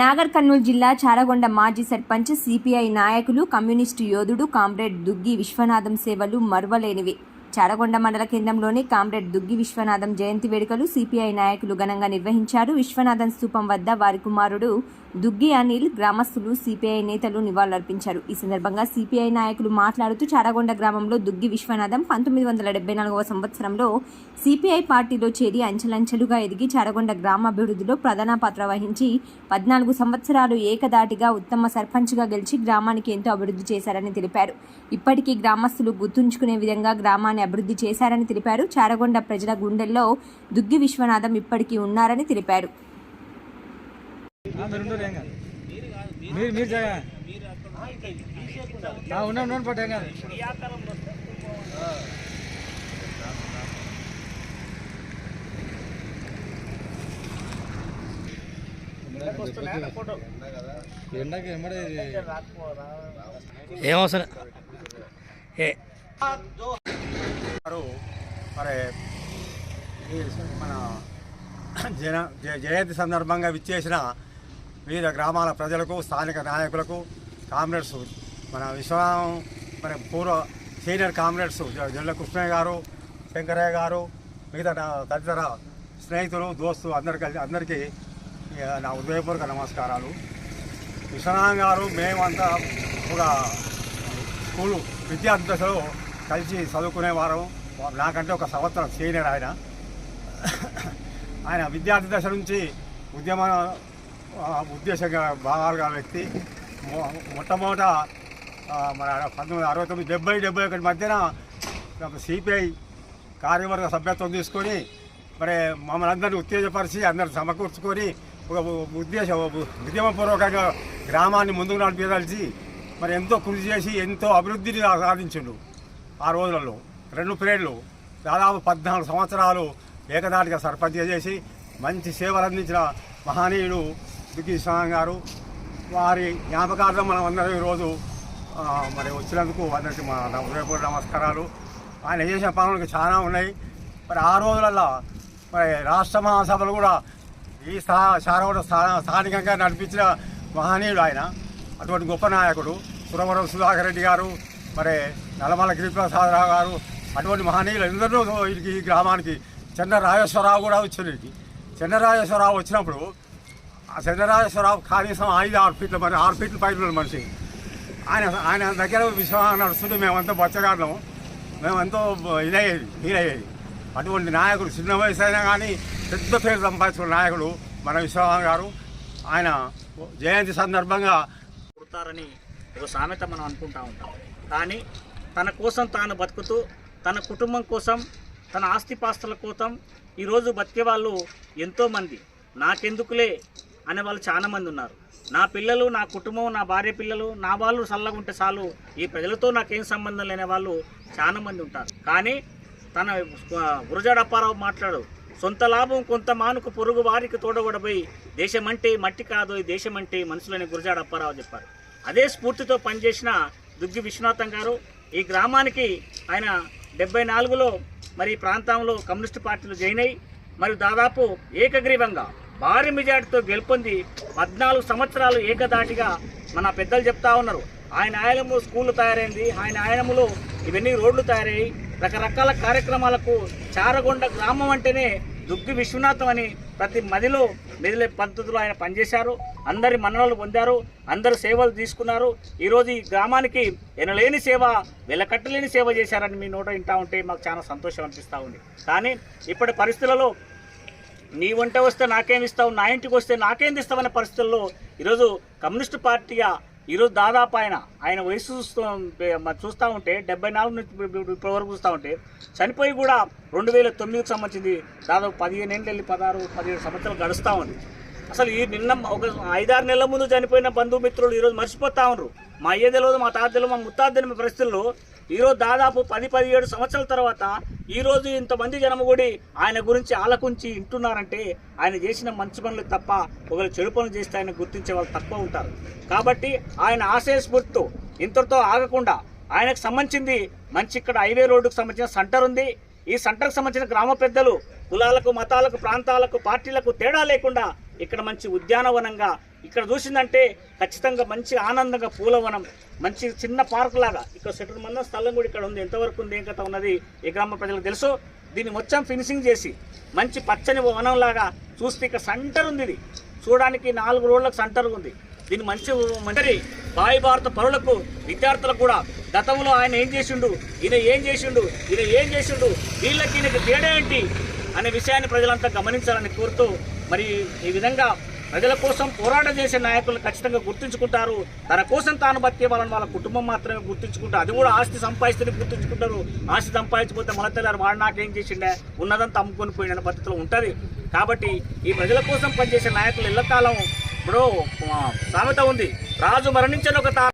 నాగర్ కర్నూలు జిల్లా చారగొండ మాజీ సర్పంచ్ సిపిఐ నాయకులు కమ్యూనిస్టు యోధుడు కామ్రేడ్ దుగ్గి విశ్వనాథం సేవలు మరువలేనివి. చారగొండ మండల కేంద్రంలోని కామ్రేడ్ దుగ్గి విశ్వనాథం జయంతి వేడుకలు సిపిఐ నాయకులు ఘనంగా నిర్వహించారు. విశ్వనాథం స్థూపం వద్ద వారి కుమారుడు దుగ్గి అనిల్ గ్రామస్తులు సిపిఐ నేతలు నివాళులర్పించారు. ఈ సందర్భంగా సిపిఐ నాయకులు మాట్లాడుతూ చారగొండ గ్రామంలో దుగ్గి విశ్వనాథం పంతొమ్మిది వందల డెబ్బై నాలుగవ సంవత్సరంలో సిపిఐ పార్టీలో చేరి అంచెలంచెలుగా ఎదిగి చారగొండ గ్రామాభివృద్ధిలో ప్రధాన పాత్ర వహించి పద్నాలుగు సంవత్సరాలు ఏకదాటిగా ఉత్తమ సర్పంచ్గా గెలిచి గ్రామానికి ఎంతో అభివృద్ధి చేశారని తెలిపారు. ఇప్పటికీ గ్రామస్తులు గుర్తుంచుకునే విధంగా గ్రామాన్ని అభివృద్ధి చేశారని తెలిపారు. చారగొండ ప్రజల గుండెల్లో దుగ్గి విశ్వనాథం ఇప్పటికీ ఉన్నారని తెలిపారు. ఏమవసరం? ఏ వారు మరి ఈ మన జన జయంతి సందర్భంగా విచ్చేసిన వివిధ గ్రామాల ప్రజలకు స్థానిక నాయకులకు కామ్రేడ్స్ మన విశ్వనాథం మన పూర్వ సీనియర్ కామ్రేడ్స్ జ- జల్ల కృష్ణయ్య గారు శంకరయ్య గారు మిగతా తదితర స్నేహితులు దోస్తు అందరికీ అందరికీ నా ఉదయపూర్వక నమస్కారాలు. విశ్వనాథం గారు మేమంతా ఒక స్కూలు విద్యార్థి దశలో కలిసి చదువుకునేవారం. నాకంటే ఒక సంవత్సరం సీనియర్ ఆయన. ఆయన విద్యార్థి దశ నుంచి ఉద్యమ ఉద్దేశంగా భాగాలుగా వ్యక్తి. మొట్టమొదట మన పంతొమ్మిది అరవై తొమ్మిది డెబ్బై డెబ్బై ఒకటి మధ్యన సిపిఐ కార్యవర్గ సభ్యత్వం తీసుకొని మరి మమ్మల్ని అందరినీ ఉత్తేజపరిచి అందరిని సమకూర్చుకొని ఒక ఉద్దేశ ఉద్యమపూర్వకంగా గ్రామాన్ని ముందుకు నడిపించాల్సి మరి ఎంతో కృషి చేసి ఎంతో అభివృద్ధిని సాధించిండు. ఆ రోజులలో రెండు పీరియడ్లు దాదాపు పద్నాలుగు సంవత్సరాలు ఏకదాటిగా సర్పంచ్ చేసి మంచి సేవలు అందించిన మహనీయుడు దుగ్గి స్వామి గారు. వారి జ్ఞాపకార్థం మనం అందరం ఈరోజు మరి వచ్చినందుకు అందరికీ మా హృదయపూర్వ నమస్కారాలు. ఆయన చేసిన పనులకు చాలా ఉన్నాయి. మరి ఆ రోజులలో మరి రాష్ట్ర మహాసభలు కూడా ఈ స్థా శారవడ స్థాన స్థానికంగా నడిపించిన మహనీయుడు ఆయన. అటువంటి గొప్ప నాయకుడు సురవరం సుధాకర్ రెడ్డి గారు. మరి నల్లమల గిరిప్రసాదరావు గారు అటువంటి మహనీయులు ఎందరో ఈ గ్రామానికి. చెన్న రాజేశ్వరరావు కూడా వచ్చారు వీరికి చెన్న రాజేశ్వరరావు వచ్చినప్పుడు ఆ చంద్రరాజేశ్వరరావు కనీసం ఐదు ఆరు ఫీట్ల మరి ఆరు ఫీట్ల పైన మనిషి. ఆయన ఆయన దగ్గర విశ్వాసం నడుస్తుంటే మేమంతా బచ్చగాళ్ళం. మేమెంతో ఇదయ్యేది ఫీలయ్యేది అటువంటి నాయకుడు చిన్న వయసు అయినా కానీ పెద్ద పేరు సంపాదించుకున్న నాయకుడు మన విశ్వనాథ్ గారు. ఆయన జయంతి సందర్భంగా పుడతారని ఒక సామెత మనం అనుకుంటా ఉంటాం. కానీ తన కోసం తాను బతుకుతూ తన కుటుంబం కోసం తన ఆస్తిపాస్తుల కోసం ఈరోజు బతికే వాళ్ళు ఎంతోమంది నాకెందుకులే అనే వాళ్ళు చాలామంది ఉన్నారు. నా పిల్లలు నా కుటుంబం నా భార్య పిల్లలు నా వాళ్ళు చల్లగా ఉంటే చాలు. ఈ ప్రజలతో నాకేం సంబంధం లేని వాళ్ళు చాలామంది ఉంటారు. కానీ తన గురజాడప్పారావు మాట్లాడు సొంత లాభం కొంత మానుకు పొరుగు వారికి తోడగొడబోయి దేశమంటే మట్టి కాదు ఈ దేశమంటే మనుషులని గురజాడప్పారావు చెప్పారు. అదే స్ఫూర్తితో పనిచేసిన దుగ్గి విశ్వనాథం గారు ఈ గ్రామానికి ఆయన డెబ్బై నాలుగులో మరి ఈ ప్రాంతంలో కమ్యూనిస్టు పార్టీలు జాయిన్ అయి మరియు దాదాపు ఏకగ్రీవంగా భారీ మెజార్టీతో గెలుపొంది పద్నాలుగు సంవత్సరాలు ఏకదాటిగా మన పెద్దలు చెప్తా ఉన్నారు. ఆయన ఆయనము స్కూళ్ళు తయారైంది. ఆయన ఆయనములో ఇవన్నీ రోడ్లు తయారయ్యి రకరకాల కార్యక్రమాలకు చారగొండ గ్రామం అంటేనే దుగ్గి విశ్వనాథం అని ప్రతి మదిలో మెదిలే పద్ధతిలో ఆయన పనిచేశారు. అందరి మన్ననలు పొందారు. అందరు సేవలు తీసుకున్నారు. ఈరోజు ఈ గ్రామానికి ఎనలేని సేవ వెలకట్టలేని సేవ చేశారని మీ నోట వింటా ఉంటే మాకు చాలా సంతోషం అనిపిస్తూ ఉంది. కానీ ఇప్పటి పరిస్థితులలో నీ వంట వస్తే నాకేం ఇస్తావు నా ఇంటికి వస్తే నాకేం ఇస్తావనే పరిస్థితుల్లో ఈరోజు కమ్యూనిస్టు పార్టీగా ఈరోజు దాదాపు ఆయన ఆయన వయసు చూస్తూ చూస్తూ ఉంటే డెబ్బై నాలుగు నుంచి ఇప్పటి వరకు చూస్తూ ఉంటే చనిపోయి కూడా రెండు వేల తొమ్మిదికి సంబంధించింది దాదాపు పదిహేను ఏళ్ళు వెళ్ళి పదహారు పదిహేడు సంవత్సరాలు గడుస్తూ ఉంది. అసలు ఈ నిన్న ఒక ఐదారు నెలల ముందు చనిపోయిన బంధుమిత్రులు ఈరోజు మర్చిపోతా ఉన్నారు. మా అయ్య తెలియదు మా తాత తెలియదు మా ముత్తాత తెలియని పరిస్థితుల్లో ఈరోజు దాదాపు పది పదిహేడు సంవత్సరాల తర్వాత ఈరోజు ఇంతమంది జనమగుడి ఆయన గురించి ఆలకుంచి వింటున్నారంటే ఆయన చేసిన మంచి పనులు తప్ప ఒకరు చెడు పనులు చేస్తే ఆయన గుర్తించే వాళ్ళు తక్కువ ఉంటారు. కాబట్టి ఆయన ఆశయ స్ఫూర్తితో ఇంతటితో ఆగకుండా ఆయనకు సంబంధించింది మంచి ఇక్కడ హైవే రోడ్డుకు సంబంధించిన సెంటర్ ఉంది. ఈ సెంటర్కి సంబంధించిన గ్రామ పెద్దలు కులాలకు మతాలకు ప్రాంతాలకు పార్టీలకు తేడా లేకుండా ఇక్కడ మంచి ఉద్యానవనంగా ఇక్కడ చూసిందంటే ఖచ్చితంగా మంచి ఆనందంగా పూలవనం మంచి చిన్న పార్క్ లాగా. ఇక్కడ సెటర్ మంది స్థలం కూడా ఇక్కడ ఉంది. ఎంతవరకు ఉంది ఏం కథ ఉన్నది ఈ గ్రామ ప్రజలకు తెలుసు? దీన్ని మొత్తం ఫినిషింగ్ చేసి మంచి పచ్చని వనం లాగా చూస్తే ఇక్కడ సెంటర్ ఉంది ఇది. చూడడానికి నాలుగు రోడ్లకు సెంటర్ ఉంది. దీన్ని మంచి మంచి భావి భారత పరులకు విద్యార్థులకు కూడా గతంలో ఆయన ఏం చేసిండు ఈయన ఏం చేసిండు ఈయన ఏం చేసిండు వీళ్ళకి ఈయనకి తేడా ఏంటి అనే విషయాన్ని ప్రజలంతా గమనించాలని కోరుతూ మరి ఈ విధంగా ప్రజల కోసం పోరాటం చేసే నాయకులు ఖచ్చితంగా గుర్తుంచుకుంటారు. తన కోసం తాను బతికే వాళ్ళని వాళ్ళ కుటుంబం మాత్రమే గుర్తుంచుకుంటారు. అది కూడా ఆస్తి సంపాదిస్తే గుర్తుంచుకుంటారు. ఆస్తి సంపాదించకపోతే మన తెల్లారు వాడు నాకేం చేసిండే? ఉన్నదంతా అమ్ముకొని పోయిన పద్ధతిలో ఉంటుంది. కాబట్టి ఈ ప్రజల కోసం పనిచేసే నాయకులు ఎల్లకాలం ఇప్పుడు సామెత ఉంది. రాజు మరణించిన ఒక తా